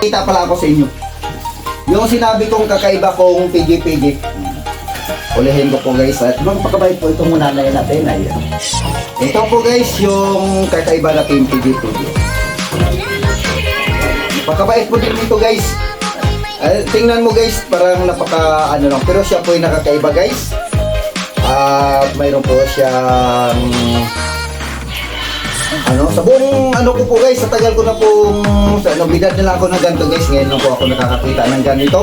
Kita pala ako sa inyo. Yung sinabi kong kakaiba kong PG-PG. Ulihin ko po guys. At magpakabait po itong muna na natin. Ayan. Ito po guys yung kakaiba natin PG-PG. Pakabait po din dito guys. Ay, tingnan mo guys, parang napaka ano lang. Pero siya po yung nakakaiba guys. At mayroon po siyang ano, sa buong ano ko po guys, sa tagal ko na pong sa nobidad na lang ako ng ganito guys. Ngayon lang po ako nakakakita ng ganito.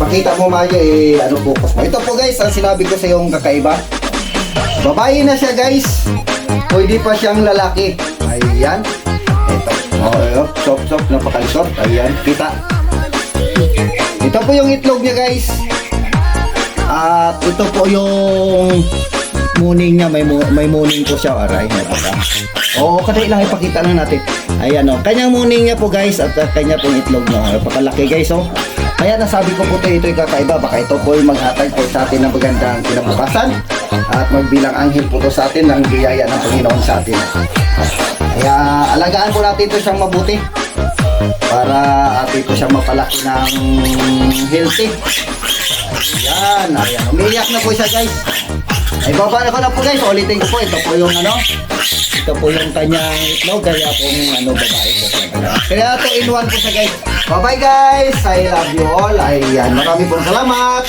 Pakita mo Maya eh, ano focus mo. Ito po guys, ang sinabi ko sa yung kakaiba. Babae na siya guys. Pwede pa siyang lalaki. Ayan. Ito. Oh, chop chop, napakalisot. Ayan, kita. Ito po yung itlog niya guys. At ito po yung morning niya, may mo- may morning po siya, aray, nabaka. Oo, kadali lang ipakita lang natin. Ayan oh, kanyang morning niya po guys at uh, kanya pong itlog niya. Napakalaki guys oh. Kaya nasabi ko po ito, ito yung kakaiba. Baka ito po yung maghatag po sa atin ng magandang kinabukasan at magbilang anghel po to sa atin ng biyaya ng Panginoon sa atin. Kaya alagaan po natin ito siyang mabuti para atin po siyang mapalaki ng healthy. Ayan, ayan. Umiiyak na po siya guys. Ay, baba na ko na po guys. Ulitin ko po. Ito po yung ano. Ito po yung kanyang itlog. Kaya po yung ano, babae po. Kaya ito in one po siya guys. Bye-bye guys. I love you all. Ayan. Marami pong salamat.